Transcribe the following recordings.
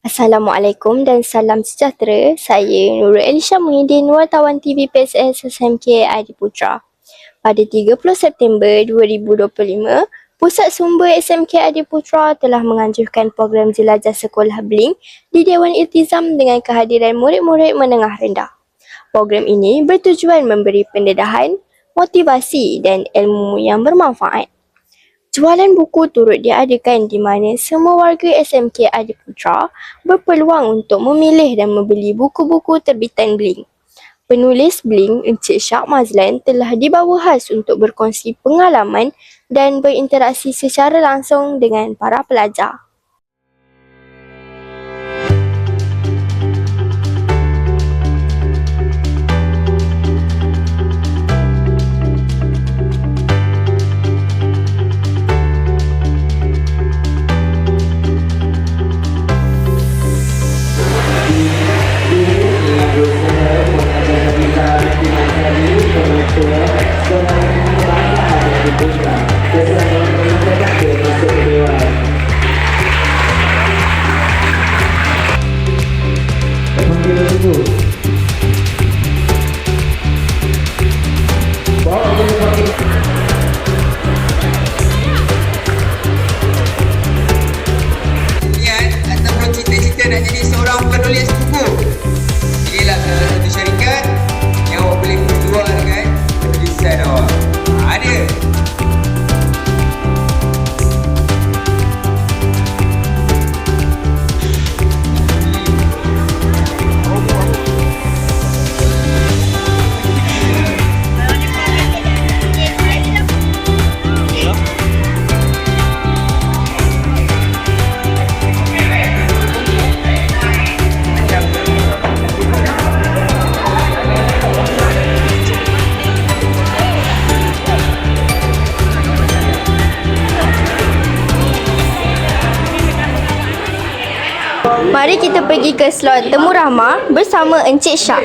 Assalamualaikum dan salam sejahtera. Saya Nurul Elisha Muhyiddin, wartawan TV PSS SMK Adi Putra. Pada 30 September 2025, Pusat Sumber SMK Adi Putra telah menganjurkan program jelajah sekolah Blink di Dewan Iltizam dengan kehadiran murid-murid menengah rendah. Program ini bertujuan memberi pendedahan, motivasi dan ilmu yang bermanfaat. Jualan buku turut diadakan di mana semua warga SMK Adi Putra berpeluang untuk memilih dan membeli buku-buku terbitan Blink. Penulis Blink Encik Syak Mazlan telah dibawa khas untuk berkongsi pengalaman dan berinteraksi secara langsung dengan para pelajar. Pergi ke slot Temu Rahmah bersama Encik Syak.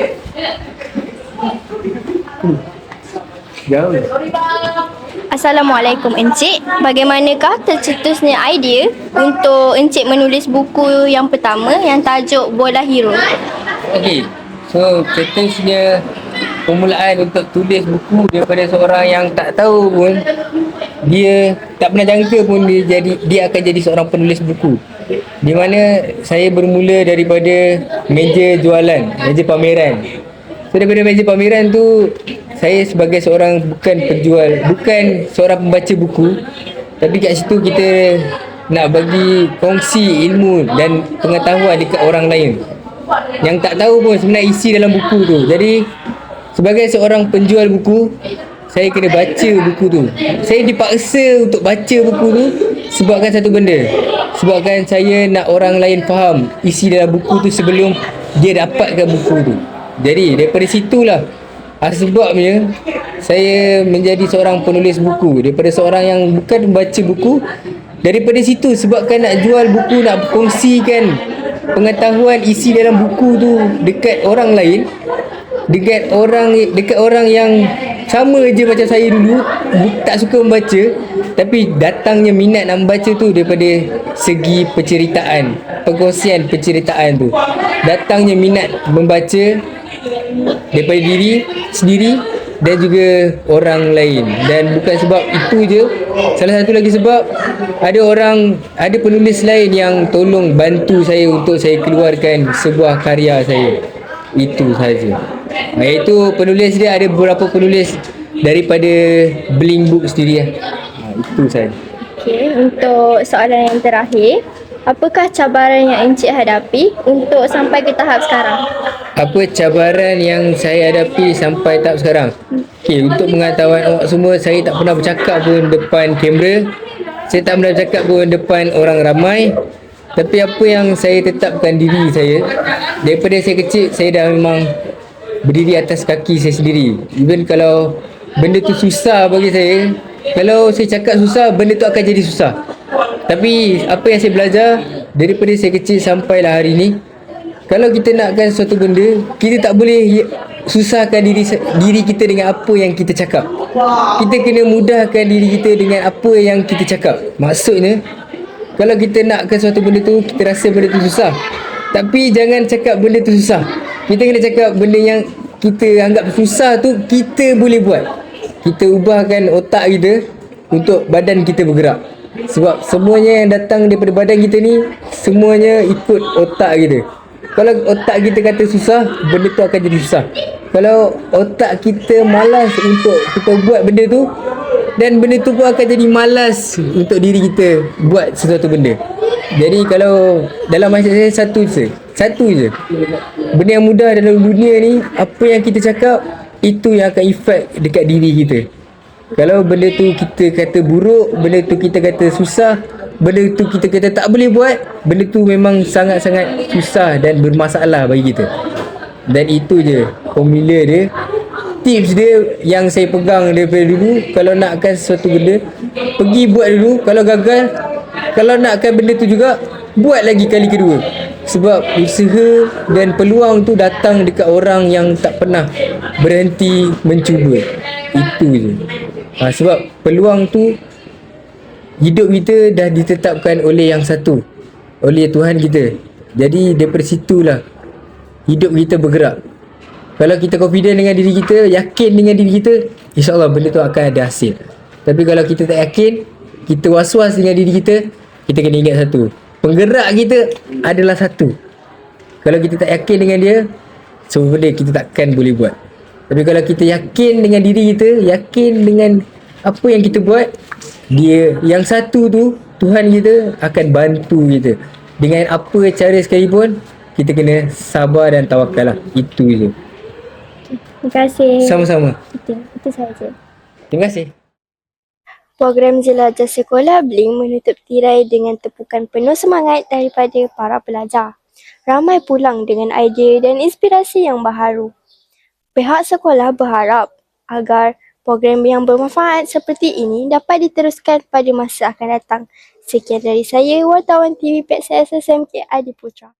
Assalamualaikum Encik. Bagaimanakah tercetusnya idea untuk Encik menulis buku yang pertama yang tajuk Bola Hero? Okey. So, cetusnya permulaan untuk tulis buku daripada seorang yang tak tahu pun dia tak pernah jangka pun dia jadi dia akan jadi seorang penulis buku. Di mana saya bermula daripada meja jualan, meja pameran. So daripada meja pameran tu saya sebagai seorang bukan penjual, bukan seorang pembaca buku, tapi kat situ kita nak bagi kongsi ilmu dan pengetahuan dekat orang lain yang tak tahu pun sebenarnya isi dalam buku tu. Jadi sebagai seorang penjual buku, saya kena baca buku tu. Saya dipaksa untuk baca buku tu sebabkan satu benda. Sebabkan saya nak orang lain faham isi dalam buku tu sebelum dia dapatkan buku tu. Jadi daripada situlah ah, sebabnya saya menjadi seorang penulis buku daripada seorang yang bukan membaca buku daripada situ sebabkan nak jual buku nak kongsikan pengetahuan isi dalam buku tu dekat orang lain dekat orang dekat orang yang sama je macam saya dulu tak suka membaca tapi datangnya minat nak membaca tu daripada segi penceritaan perkongsian penceritaan tu. Datangnya minat membaca daripada diri sendiri dan juga orang lain. Dan bukan sebab itu je salah satu lagi sebab ada orang ada penulis lain yang tolong bantu saya untuk saya keluarkan sebuah karya saya. Itu saja iaitu penulis dia ada beberapa penulis daripada Bling Book sendiri lah. Itu saja Okey, untuk soalan yang terakhir, apakah cabaran yang Encik hadapi untuk sampai ke tahap sekarang? apa cabaran yang saya hadapi sampai tahap sekarang? Okey, untuk pengetahuan awak semua, saya tak pernah bercakap pun depan kamera. Saya tak pernah bercakap pun depan orang ramai. Tapi apa yang saya tetapkan diri saya, daripada saya kecil, saya dah memang berdiri atas kaki saya sendiri. Even kalau benda tu susah bagi saya, kalau saya cakap susah, benda tu akan jadi susah. Tapi apa yang saya belajar daripada saya kecil sampailah hari ni, kalau kita nakkan suatu benda, kita tak boleh susahkan diri diri kita dengan apa yang kita cakap. Kita kena mudahkan diri kita dengan apa yang kita cakap. Maksudnya, kalau kita nakkan suatu benda tu, kita rasa benda tu susah. Tapi jangan cakap benda tu susah. Kita kena cakap benda yang kita anggap susah tu kita boleh buat. Kita ubahkan otak kita untuk badan kita bergerak. Sebab semuanya yang datang daripada badan kita ni semuanya ikut otak kita. Kalau otak kita kata susah, benda tu akan jadi susah. Kalau otak kita malas untuk kita buat benda tu dan benda tu pun akan jadi malas untuk diri kita buat sesuatu benda. Jadi kalau dalam mindset saya satu je. Satu je. Benda yang mudah dalam dunia ni, apa yang kita cakap, itu yang akan efek dekat diri kita. Kalau benda tu kita kata buruk, benda tu kita kata susah, benda tu kita kata tak boleh buat, benda tu memang sangat-sangat susah dan bermasalah bagi kita. Dan itu je formula dia. Tips dia yang saya pegang daripada dulu, kalau nakkan sesuatu benda, pergi buat dulu, kalau gagal, kalau nakkan benda tu juga, buat lagi kali kedua. Sebab usaha dan peluang tu datang dekat orang yang tak pernah berhenti mencuba. Itu je. Ha, sebab peluang tu hidup kita dah ditetapkan oleh yang satu. Oleh Tuhan kita. Jadi daripada situlah hidup kita bergerak. Kalau kita confident dengan diri kita, yakin dengan diri kita, insyaAllah benda tu akan ada hasil. Tapi kalau kita tak yakin, kita was-was dengan diri kita, kita kena ingat satu. Penggerak kita adalah satu. Kalau kita tak yakin dengan dia, semua benda kita takkan boleh buat. Tapi kalau kita yakin dengan diri kita, yakin dengan apa yang kita buat, dia yang satu tu Tuhan kita akan bantu kita. Dengan apa cara sekalipun, kita kena sabar dan tawakal lah. Itu je. Terima kasih. Sama-sama. Itu, itu sahaja. Terima kasih. Program Jelajah Sekolah Bling menutup tirai dengan tepukan penuh semangat daripada para pelajar. Ramai pulang dengan idea dan inspirasi yang baharu. Pihak sekolah berharap agar program yang bermanfaat seperti ini dapat diteruskan pada masa akan datang. Sekian dari saya, wartawan TV PSS SMK Adi Putra.